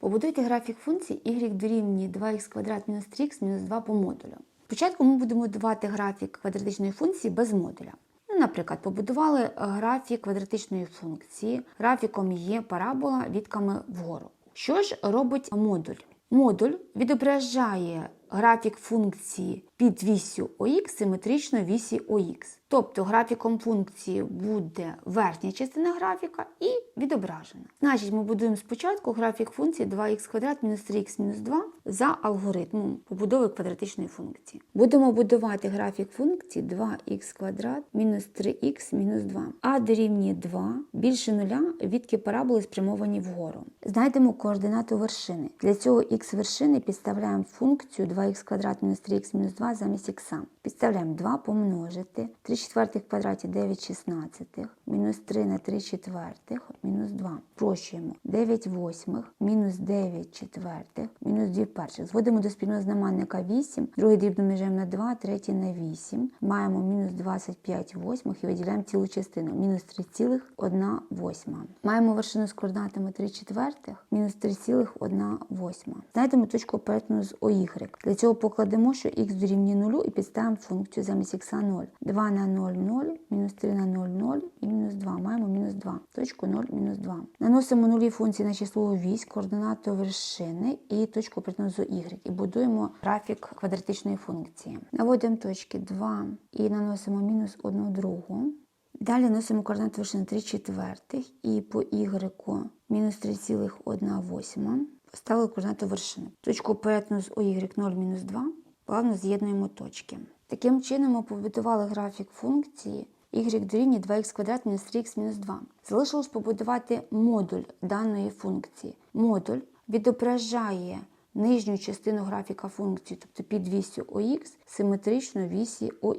Побудуйте графік функції y дорівнює 2х квадрат мінус 3х мінус 2 по модулю. Спочатку ми будемо будувати графік квадратичної функції без модуля. Ну, Наприклад, побудували е, графік квадратичної функції, графіком є парабола вітками вгору. Що ж робить модуль? Модуль відображає графік функції під вісю ОХ симетрично вісі ОХ. Тобто графіком функції буде верхня частина графіка і відображена. Значить, ми будуємо спочатку графік функції 2х квадрат мінус 3х мінус 2 за алгоритмом побудови квадратичної функції. Будемо будувати графік функції 2х квадрат мінус 3х мінус 2. А дорівнює 2 більше нуля, відки параболи спрямовані вгору. Знайдемо координату вершини. Для цього х вершини підставляємо функцію 2х квадрат мінус 3х мінус 2 замість х. Підставляємо 2 помножити 3 четвертих квадраті 9 шістнадцятих, мінус 3 на 3 четвертих, мінус 2. Прощуємо 9 восьмих, мінус 9 четвертих, мінус 2 перших. Зводимо до спільного знаменника 8, другий дріб домножаємо на 2, третій на 8. Маємо мінус 25 восьмих і виділяємо цілу частину, мінус 3,1 восьма. Маємо вершину з координатами 3 четвертих, мінус 3,1 восьма. Знайдемо точку перетину з OY. Для цього покладемо, що х дорівнює 0 і підставимо функцію замість х 0. 2 на 0, 0, мінус 3 на 0, 0 і мінус 2. Маємо мінус 2. Точку 0, мінус 2. Наносимо нулі функції на число вісь, координату вершини і точку з y. І будуємо графік квадратичної функції. Наводимо точки 2 і наносимо мінус 1 другу. Далі наносимо координату вершини 3 четвертих і по y мінус 3,1 восьма. Поставили координату вершини. Точку перетину з OY 0 мінус 2 плавно з'єднуємо точки. Таким чином ми побудували графік функції y дорівнює 2х квадрат мінус 3х мінус 2. Залишилось побудувати модуль даної функції. Модуль відображає нижню частину графіка функції, тобто під вісю ОХ, симетрично вісі ОХ.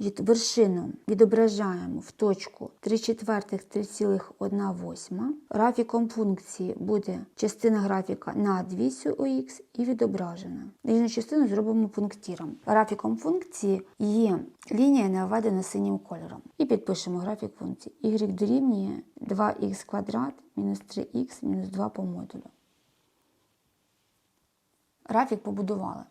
Від вершину відображаємо в точку 3 четвертих 3,1 восьма. Графіком функції буде частина графіка над вісю ОХ і відображена. Нижню частину зробимо пунктиром. Графіком функції є лінія, наведена синім кольором. І підпишемо графік функції. y дорівнює 2х квадрат мінус 3х мінус 2 по модулю. Графік побудували.